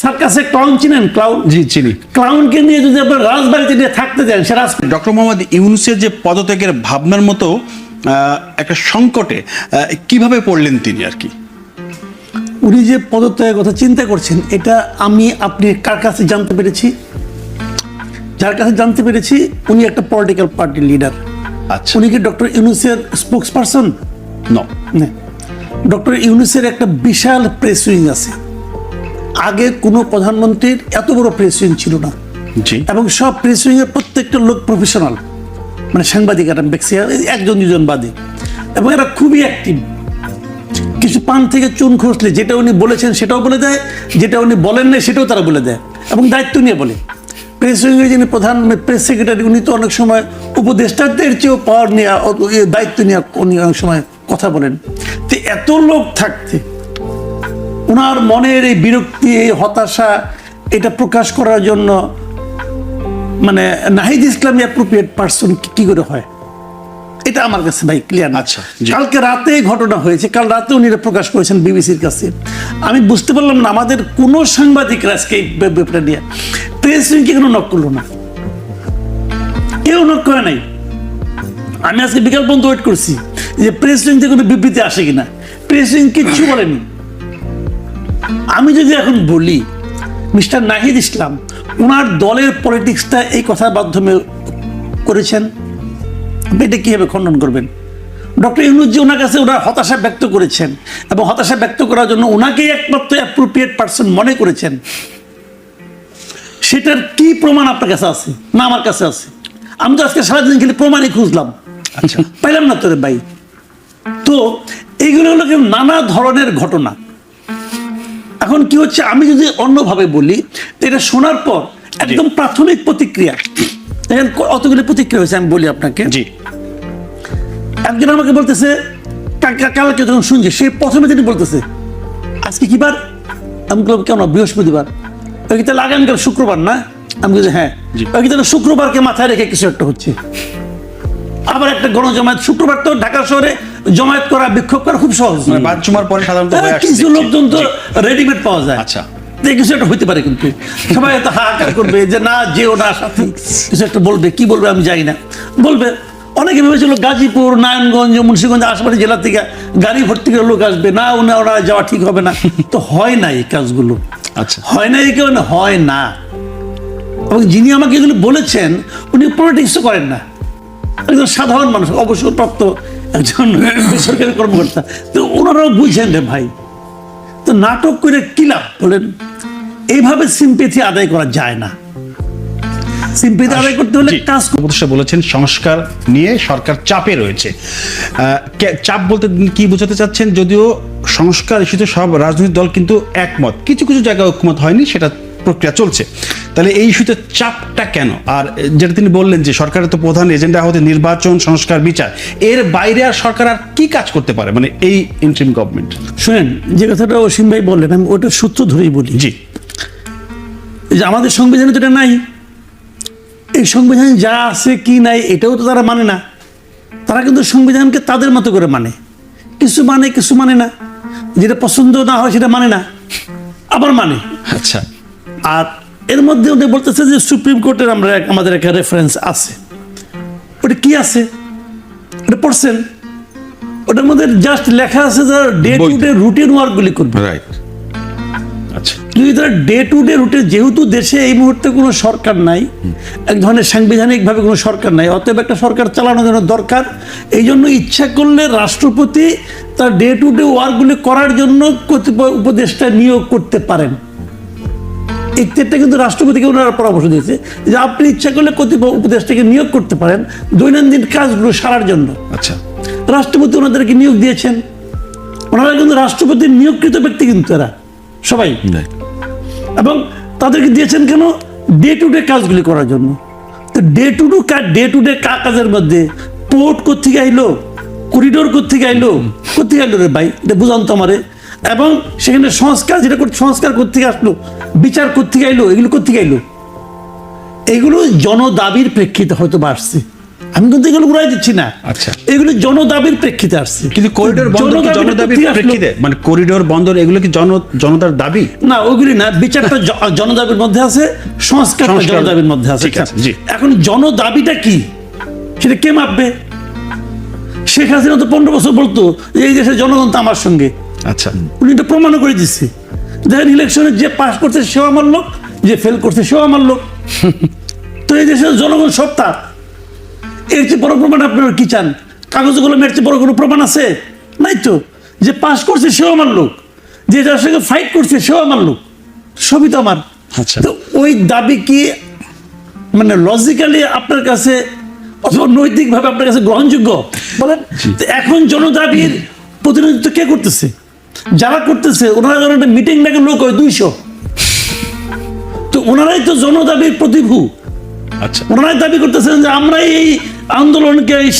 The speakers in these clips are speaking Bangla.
সার্কাসে ক্লাউন চিনেন? ক্লাউন জি চিনি। ক্লাউনকে নিয়ে যদি আপনার রাজবাড়িতে নিয়ে থাকতে দেন সে রাজ ডক্টর মোহাম্মদ ইউনুসের যে পদত্যাগের ভাবনার মতো একটা সংকটে কীভাবে পড়লেন তিনি আর কি? উনি যে পদত্যাগের কথা চিন্তা করছেন এটা আমি আপনি কার কাছে জানতে পেরেছি? যার কাছে জানতে পেরেছি উনি একটা পলিটিক্যাল পার্টির লিডার আচ্ছা। উনি কি ডক্টর ইউনুসের স্পোক্স পারসন ন। ডক্টর ইউনুসের একটা বিশাল প্রেস উইং আছে। আগে কোনো প্রধানমন্ত্রীর এত বড় প্রেস উইং ছিল না। এবং সব প্রেস উইংয়ের প্রত্যেকটা লোক প্রফেশনাল মানে সাংবাদিক একটা ম্যাক্সিমাম একজন দুজন বাদে। এবং এরা খুবই অ্যাক্টিভ কিছু পান থেকে চুন খসলে যেটা উনি বলেছেন সেটাও বলে দেয় যেটা উনি বলেন না সেটাও তারা বলে দেয়। এবং দায়িত্ব নিয়ে বলে। প্রেস উইংয়ের যিনি প্রধান প্রেস সেক্রেটারি উনি তো অনেক সময় উপদেষ্টাদের চেয়েও পাওয়ার এ দায়িত্ব নিয়ে উনি অনেক সময় কথা বলেন। তো এত লোক থাকতে ওনার মনের এই বিরক্তি এই হতাশা এটা প্রকাশ করার জন্য মানে নাহিদ ইসলামী অ্যাপ্রোপ্রিয়েট পার্সন কি করে হয়? এটা আমার কাছে ভাই ক্লিয়ার আচ্ছা। কালকে রাতে এই ঘটনা হয়েছে। কাল রাতে উনি এটা প্রকাশ করেছেন বিবিসির কাছে। আমি বুঝতে পারলাম না আমাদের কোনো সাংবাদিকরা আজকে এই ব্যাপারটা নিয়ে। প্রেস উইংকে কেন নক করল না। কেউ নক করে নাই। আমি আজকে বিকাল পর্যন্ত ওয়েট করছি যে প্রেস উইং থেকে কোনো বিবৃতি আসে কিনা। প্রেস উইং কিচ্ছু বলেনি। আমি যদি এখন বলি মিস্টার নাহিদ ইসলাম ওনার দলের পলিটিক্সটা এই কথার মাধ্যমে করেছেন আপনি এটা কীভাবে খণ্ডন করবেন? ডক্টর ইউনুস যে ওনার কাছে ওনার হতাশা ব্যক্ত করেছেন এবং হতাশা ব্যক্ত করার জন্য ওনাকেই একমাত্র অ্যাপ্রোপ্রিয়েট পার্সন মনে করেছেন। সেটার কি প্রমাণ আপনার কাছে আছে? না আমার কাছে আছে। আমি তো আজকে সারাদিন খালি প্রমাণই খুঁজলাম। আচ্ছা। পাইলাম না তোরে ভাই। তো এইগুলো হলো নানা ধরনের ঘটনা। এখন কি হচ্ছে? আমি যদি অন্যভাবে বলি এটা শোনার পর একদম প্রাথমিক প্রতিক্রিয়া। দেখেন অতগুলি প্রতিক্রিয়া হয়েছে আমি বলি আপনাকে। জি। একজন আমাকে বলতেছে কালকে যখন শুনছি সে প্রথমে তিনি বলতেছে আজকে কি বার? আমি বললাম কেন? বৃহস্পতিবার। ওই তাহলে আগামীকাল শুক্রবার না? আমি বলছি হ্যাঁ। ওই তাহলে শুক্রবারকে মাথায় রেখে কিছু একটা হচ্ছে। আবার একটা গণজমায়েত শুক্রবার তো ঢাকা শহরে জমায়েত করা বিক্ষোভ করা খুব সহজ। মানে বাদ জুমার পরে সাধারণত কিছু। লোকজন তো রেডিমেড পাওয়া যায়। আচ্ছা। কিছু একটা হইতে পারে কিন্তু। সবাই এত হাহাকার করবে যে না যেও না সাথে। কিছু একটা বলবে কি বলবে আমি জানি না। বলবে অনেকে ভেবেছিল গাজীপুর নারায়ণগঞ্জ মুন্সিগঞ্জ আশেপাশে জেলা থেকে গাড়ি ভর্তি করে লোক আসবে। না ওনা ওরা যাওয়া ঠিক হবে না। তো হয় না এই কাজগুলো। আচ্ছা। হয় না এই কারণে হয় না। এবং যিনি আমাকে এগুলো বলেছেন উনি পলিটিক্সও করেন না। একজন সাধারণ মানুষ অবসরপ্রাপ্ত একজন বেসরকারি কর্মকর্তা। তো ওনারাও বুঝছেন রে ভাই। তো নাটক করে কি লাভ বলেন? এইভাবে সিম্পেথি আদায় করা যায় না। সিম্পেথি আদায় করতে হলে কাজ উপদেষ্টা বলেছেন সংস্কার নিয়ে সরকার চাপে রয়েছে। আহ, চাপ বলতে কি বোঝাতে চাচ্ছেন? যদিও সংস্কার ইস্যুতে সব রাজনৈতিক দল কিন্তু একমত। কিছু কিছু জায়গায় ঐকমত হয়নি সেটা প্রক্রিয়া চলছে। তাহলে এই ইস্যুতে চাপটা কেন? আর যেটা তিনি বললেন যে সরকারের তো প্রধান এজেন্ডা হতে নির্বাচন সংস্কার বিচার এর বাইরে আর সরকার আর কি কাজ করতে পারে? মানে এই ইন্টারিম গভর্নমেন্ট শুনেন যে কথাটা অসীম ভাই বললেন আমি ওটার সূত্র ধরেই বলি। জি। যে আমাদের সংবিধানে তো এটা নাই। এই সংবিধানে যা আছে কি নাই এটাও তো তারা মানে না। তারা কিন্তু সংবিধানকে তাদের মতো করে মানে। কিছু মানে কিছু মানে না। যেটা পছন্দ না হয় সেটা মানে না। আবার মানে। আচ্ছা। আর এর মধ্যে ওদের বলতেছে যে সুপ্রিম কোর্টের আমরা আমাদের একটা রেফারেন্স আছে। ওটা কি আছে? ওটা পড়ছেন? ওটার মধ্যে জাস্ট লেখা আছে যে ডে টু ডে রুটিন ওয়ার্কগুলি করবে। রাইট আচ্ছা। যদি তারা ডে টু ডে রুটে যেহেতু দেশে এই মুহূর্তে কোনো সরকার নাই এক ধরনের সাংবিধানিকভাবে কোনো সরকার নাই অতএব একটা সরকার চালানোর জন্য দরকার। এই জন্য ইচ্ছা করলে রাষ্ট্রপতি তার ডে টু ডে ওয়ার্কগুলি করার জন্য কতিপয় উপদেষ্টা নিয়োগ করতে পারেন। ইত্যাদিটা কিন্তু রাষ্ট্রপতিকে ওনারা পরামর্শ দিয়েছে যে আপনি ইচ্ছা করলে কতিপয় উপদেষ্টাকে নিয়োগ করতে পারেন দৈনন্দিন কাজগুলো সারার জন্য। আচ্ছা। রাষ্ট্রপতি ওনাদেরকে নিয়োগ দিয়েছেন। ওনারা কিন্তু রাষ্ট্রপতির নিয়োগকৃত ব্যক্তি কিন্তু এরা সবাই। এবং তাদেরকে দিয়েছেন কেন? ডে টু ডে কাজগুলি করার জন্য। তো day to do day to day কাজের মধ্যে পোর্ট কোথেকে আইলো? করিডোর কোথেকে আইলো? কোথেকে আইলো রে ভাই? এটা বুঝান তো আমারে। এবং সেখানে সংস্কার যেটা করতে সংস্কার কোথেকে আসলো? বিচার কোথেকে আইলো? এগুলো কোথেকে আইলো? এগুলো জনদাবির প্রেক্ষিতে হয়তো বা আসছে। আমি কিন্তু এগুলো উড়াই দিচ্ছি না। আচ্ছা। এগুলো জনদাবির প্রেক্ষিতে আসছে। কিন্তু করিডোর জনদাবিটা জনদাবির প্রেক্ষিতে? মানে করিডোর বন্দর এগুলো কি জন জনতার দাবি? না ওইগুলি না। বিচারটা জনদাবির মধ্যে আছে সংস্কার- জনদাবির মধ্যে আছে। আছে, এখন জনদাবিটা কি? সেটা কে মাপবে? শেখ হাসিনা তো পনেরো বছর বলতো এই দেশের জনগণ তো আমার সঙ্গে। আচ্ছা। উনি এটা প্রমাণ করে দিচ্ছে দেখেন ইলেকশনে যে পাস করছে সেও আমার লোক যে ফেল করছে সেও আমার লোক। তো এই দেশের জনগণ সব তার। এর চেয়ে বড় প্রমাণ আপনারা কি চান? কাগজ কলমের চেয়ে বড় কোনো প্রমাণ আছে? নাই তো। যে পাস করছে সেও আমার লোক। যে যার সঙ্গে ফাইট করছে সেও আমার লোক। সবই তো আমার। আচ্ছা। তো ওই দাবি কি মানে লজিক্যালি আপনার কাছে অথবা নৈতিকভাবে আপনার কাছে গ্রহণযোগ্য? বলেন এখন জনদাবির প্রতিনিধিত্ব কে করতেছে? যারা করতেছে ওনারা একটা মিটিং ডাকে লোক হয় দুইশো। তো ওনারাই তো জনদাবির প্রতিভূ। আচ্ছা। ওনারাই দাবি করতেছেন যে আমরা এই আন্দোলনকে এই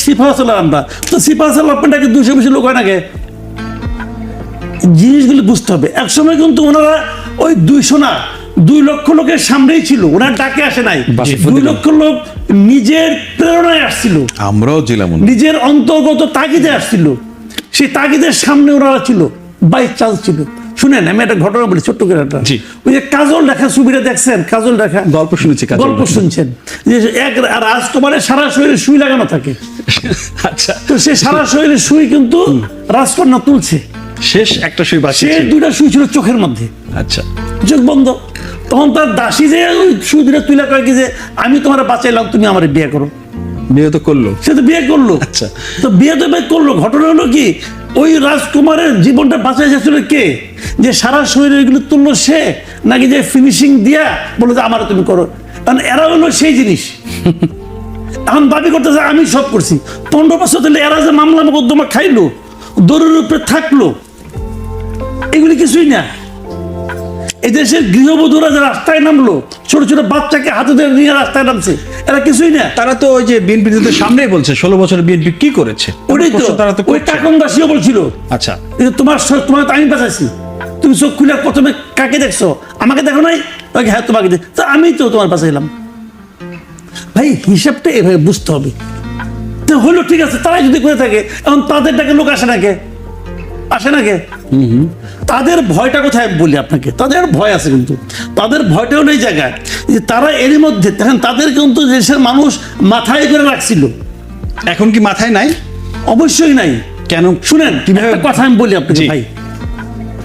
আমরা। তো বেশি লোক হয় নাকি জিনিসগুলো বুঝতে হবে। একসময় কিন্তু ওনারা ওই দুইশো না দুই লক্ষ লোকের সামনেই ছিল। ওনার ডাকে আসে নাই। দুই লক্ষ লোক নিজের প্রেরণায় আসছিল। আমরাও ছিলাম নিজের অন্তর্গত তাগিদে আসছিল। সেই তাগিদের সামনে ওনারা ছিল। বাই চান্স ছিল। শুনেন আমি একটা ঘটনা বলি ছোট্ট করে একটা। ওই যে কাজল লেখা ছবিটা দেখছেন? কাজল লেখা গল্প শুনেছি গল্প শুনছেন। যে এক রাজকুমারের সারা শরীরে সুই লাগানো থাকে। আচ্ছা। তো সে সারা শরীরে সুই কিন্তু রাজকন্যা তুলছে। শেষ একটা সুই বাকি ছিল। দুইটা সুই ছিল চোখের মধ্যে। আচ্ছা। চোখ বন্ধ। তখন তার দাসী যে ওই সুই দুটা তুলে কয় কি যে আমি তোমার বাঁচাইলাম তুমি আমার বিয়ে করো। বিয়ে তো করল। সে তো বিয়ে করল। আচ্ছা। তো বিয়ে তো বিয়ে করল। ঘটনা হলো কি ওই রাজকুমারের জীবনটা বাঁচাই যাচ্ছিল কে? যে সারা শরীরে এগুলো তুললো সে, নাকি যে ফিনিশিং দিয়া বলে যে আমার তুমি করো? কারণ এরা হলো সেই জিনিস। এখন দাবি করতেছে, আমি সব করছি। পনেরো বছর ধরে এরা যে মামলা মোকদ্দমা খাইলো দৌড়ের উপরে থাকল, এগুলি কিছুই না। এই দেশের গৃহবধূরা যে রাস্তায় নামলো ছোট ছোট বাচ্চাকে হাতে ধরে নিয়ে রাস্তায় নামছে এরা কিছুই না। তারা তো ওই যে বিএনপি সামনেই বলছে ষোলো বছর বিএনপি কি করেছে? ওটাই তো তারা তো ওই করছে। টাকন দাসিও বলছিল। আচ্ছা। তোমার তো আমি বাঁচাইছি। তুমি চোখ খুলে প্রথমে কাকে দেখছ? আমাকে দেখো নাই? হ্যাঁ তোমাকে দেখ তো আমি তো তোমার বাঁচাইলাম। ভাই হিসাবটা এভাবে বুঝতে হবে। তো হলো ঠিক আছে তারাই যদি করে থাকে এখন তাদের ডাকে লোক আসে নাকে? আসে নাকে? তাদের ভয়টা কোথায় বলি আপনাকে? তাদের ভয় আছে কিন্তু। তাদের ভয়টা হলো এই জায়গায়। যে তারা এরই মধ্যে দেখেন তাদের কিন্তু দেশের মানুষ মাথায় করে রাখছিল। এখন কি মাথায় নাই? অবশ্যই নাই। কেন? শুনেন কিভাবে- কথা আমি বলি আপনাকে। ভাই।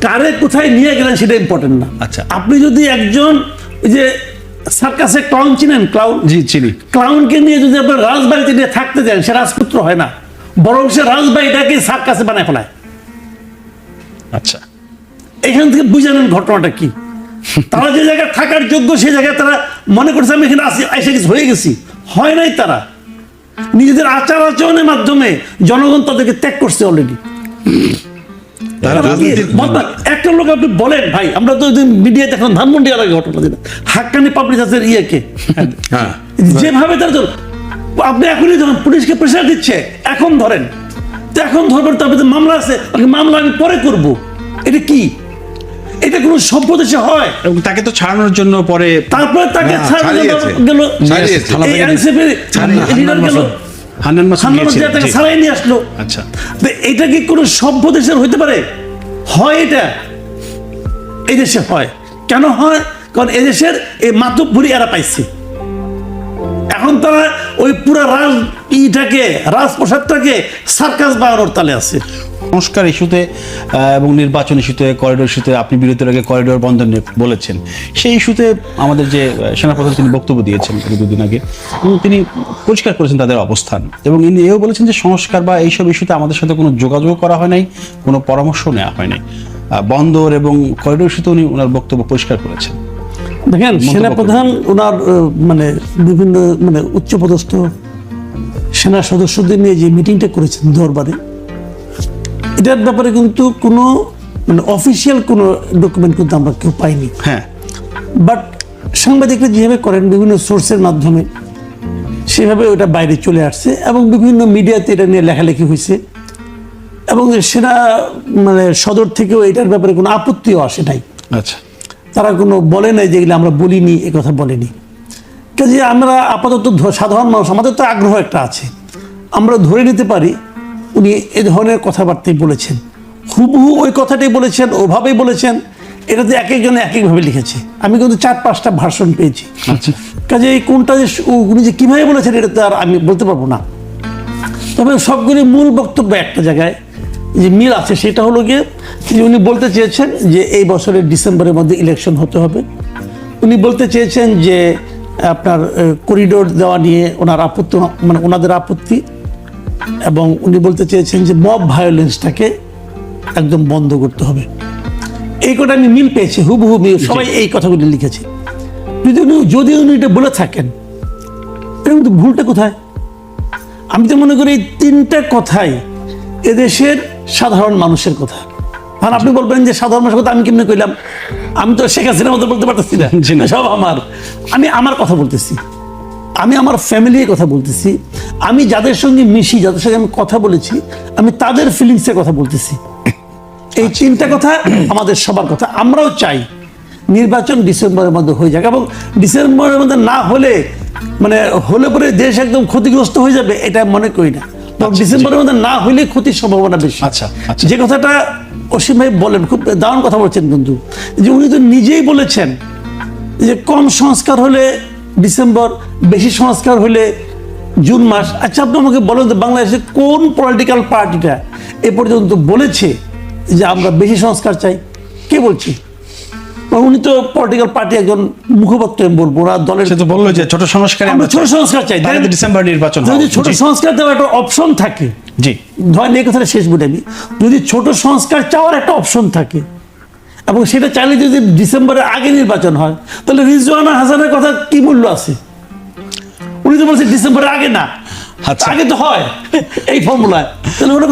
কারে কোথায় নিয়ে গেলেন সেটা ইম্পর্টেন্ট না। আচ্ছা। আপনি যদি একজন ওই যে সার্কাসে ক্লাউন চিনেন ক্লাউন জি চিনি। ক্লাউনকে নিয়ে যদি আপনার রাজবাড়িতে নিয়ে থাকতে দেন সে রাজপুত্র হয় না। বরং সে রাজবাড়িটাকে সার্কাসে বানায় ফেলায়। আচ্ছা। এখান থেকে বুঝে নেন ঘটনাটা কি? তারা যে জায়গায় থাকার যোগ্য সেই জায়গায় তারা মনে করছে আমি এখানে আসি এসে কিছু হয়ে গেছি। হয় নাই তারা। নিজেদের আচার আচরণের মাধ্যমে জনগণ তাদেরকে ত্যাগ করছে অলরেডি তারা একটা লোক আপনি বলেন ভাই আমরা তো মিডিয়া দেখলাম ধানমন্ডি আর আগে ঘটনা দিলাম হাক্কানি পাবলিক আছে ইয়েকে। হ্যাঁ। যেভাবে তারা আপনি এখনই ধরেন পুলিশকে প্রেশার দিচ্ছে এখন ধরেন। তো এখন ধরবেন তারপরে তো মামলা আছে ওকে মামলা আমি পরে করব। এটা কি? এটা কোনো সভ্য দেশে হয়? এবং তাকে তো ছাড়ানোর জন্য পরে তারপরে তাকে ছাড়ানো গেল এই আইনসেফের লিডার গেল হান্নান মাসুদ। হান্নান গিয়েছিলেন, মাসুদ তাকে ছাড়াই নিয়ে আসলো। আচ্ছা। এটা কি কোনো সভ্য দেশের হইতে পারে? হয় এটা? এই দেশে হয়। কেন হয়? কারণ এদেশের এই মাতব্বরি এরা পাইছে। এখন তারা ওই পুরা রাজ ইটাকে, রাজপ্রসাদটাকে সার্কাস বানানোর তালে আছে। সংস্কার ইস্যুতে এবং নির্বাচন ইস্যুতে করিডোর ইস্যুতে আপনি বিরতির আগে করিডোর বন্ধ বলেছেন। সেই ইস্যুতে আমাদের যে সেনাপ্রধান তিনি বক্তব্য দিয়েছেন দুদিন আগে তিনি পরিষ্কার করেছেন তাদের অবস্থান। এবং ইনি এও বলেছেন যে সংস্কার বা এইসব ইস্যুতে আমাদের সাথে কোনো যোগাযোগ করা হয় নাই, কোনো পরামর্শ নেওয়া হয় নাই। বন্দর এবং করিডোর ইস্যুতে উনি ওনার বক্তব্য পরিষ্কার করেছেন। দেখেন সেনাপ্রধান ওনার মানে বিভিন্ন মানে উচ্চপদস্থ সেনা সদস্যদের নিয়ে যে মিটিংটা করেছেন দরবারে এটার ব্যাপারে কিন্তু কোনো মানে অফিসিয়াল কোনো ডকুমেন্ট কিন্তু আমরা কেউ পাইনি। হ্যাঁ। বাট সাংবাদিকরা যেভাবে করেন বিভিন্ন সোর্সের মাধ্যমে সেভাবে ওটা বাইরে চলে আসছে এবং বিভিন্ন মিডিয়াতে এটা নিয়ে লেখালেখি হয়েছে। এবং সেনা মানে সদর থেকেও এটার ব্যাপারে কোনো আপত্তিও আসে নাই। আচ্ছা। তারা কোনো বলে নাই যেগুলো আমরা বলিনি এ কথা বলেনি। কাজে আমরা আপাতত সাধারণ মানুষ আমাদের তো আগ্রহ একটা আছে। আমরা ধরে নিতে পারি উনি এ ধরনের কথাবার্তাই বলেছেন। হুবহু ওই কথাটাই বলেছেন ওভাবেই বলেছেন এটাতে এক একজনে এক একভাবে লিখেছে। আমি কিন্তু চার পাঁচটা ভার্সন পেয়েছি। আচ্ছা। কাজে এই কোনটা যে উনি যে কীভাবে বলেছেন এটা তো আর আমি বলতে পারব না। তবে সবগুলি মূল বক্তব্য একটা জায়গায় যে মিল আছে সেটা হলো গিয়ে উনি বলতে চেয়েছেন যে এই বছরের ডিসেম্বরের মধ্যে ইলেকশন হতে হবে। উনি বলতে চেয়েছেন যে আপনার করিডোর দেওয়া নিয়ে ওনার আপত্তি মানে ওনাদের আপত্তি এবং উনি বলতে চেয়েছেন যে মব ভায়োলেন্সটাকে একদম বন্ধ করতে হবে। এই কটা আমি মিল পেয়েছি হুবহু মিল সবাই এই কথাগুলি লিখেছে। যদি উনি যদি উনি এটা বলে থাকেন এর মধ্যে ভুলটা কোথায়? আমি তো মনে করি এই তিনটা কথাই এদেশের সাধারণ মানুষের কথা। আর আপনি বলবেন যে সাধারণ মানুষের কথা আমি কেমনে কইলাম? আমি তো শেখ হাসিনার মতো বলতে পারতেছি না। সব আমার। আমি আমার কথা বলতেছি। আমি আমার ফ্যামিলির কথা বলতেছি। আমি যাদের সঙ্গে মিশি যাদের সঙ্গে আমি কথা বলেছি আমি তাদের ফিলিংসের কথা বলতেছি। এই তিনটা কথা আমাদের সবার কথা। আমরাও চাই নির্বাচন ডিসেম্বরের মধ্যে হয়ে যাক এবং ডিসেম্বরের মধ্যে না হলে মানে হলে পরে দেশ একদম ক্ষতিগ্রস্ত হয়ে যাবে এটা মনে করি না। ডিসেম্বরের মধ্যে না হলে ক্ষতির সম্ভাবনা বেশি। আচ্ছা, আচ্ছা। যে কথাটা অসীম ভাই বলেন, খুব দারুণ কথা বলছেন কিন্তু। যে উনি তো নিজেই বলেছেন যে কম সংস্কার হলে ডিসেম্বর, বেশি সংস্কার হলে জুন মাস। আচ্ছা আপনি আমাকে বলেন যে বাংলাদেশে কোন পলিটিক্যাল পার্টিটা এ পর্যন্ত বলেছে যে আমরা বেশি সংস্কার চাই? কে বলছি? উনি তো পলিটিক্যাল পার্টি একজন মুখপাত্র আমি বলব না দলের সে তো বলল যে ছোট সংস্কারে আমরা ছোট সংস্কার চাই। ডিসেম্বর নির্বাচন যদি ছোট সংস্কার দেওয়ার একটা অপশন থাকে জি। ধরেন এই কথাটা শেষ বলে আমি যদি ছোট সংস্কার চাওয়ার একটা অপশন থাকে এবং সেটা চাইলে যদি ডিসেম্বরের আগে নির্বাচন হয় তাহলে রিজওয়ানা হাসানের কথা কি মূল্য আছে? উনি তো বলছে ডিসেম্বরের আগে না। আচ্ছা। আগে তো হয় এই ফর্মুলায় তাহলে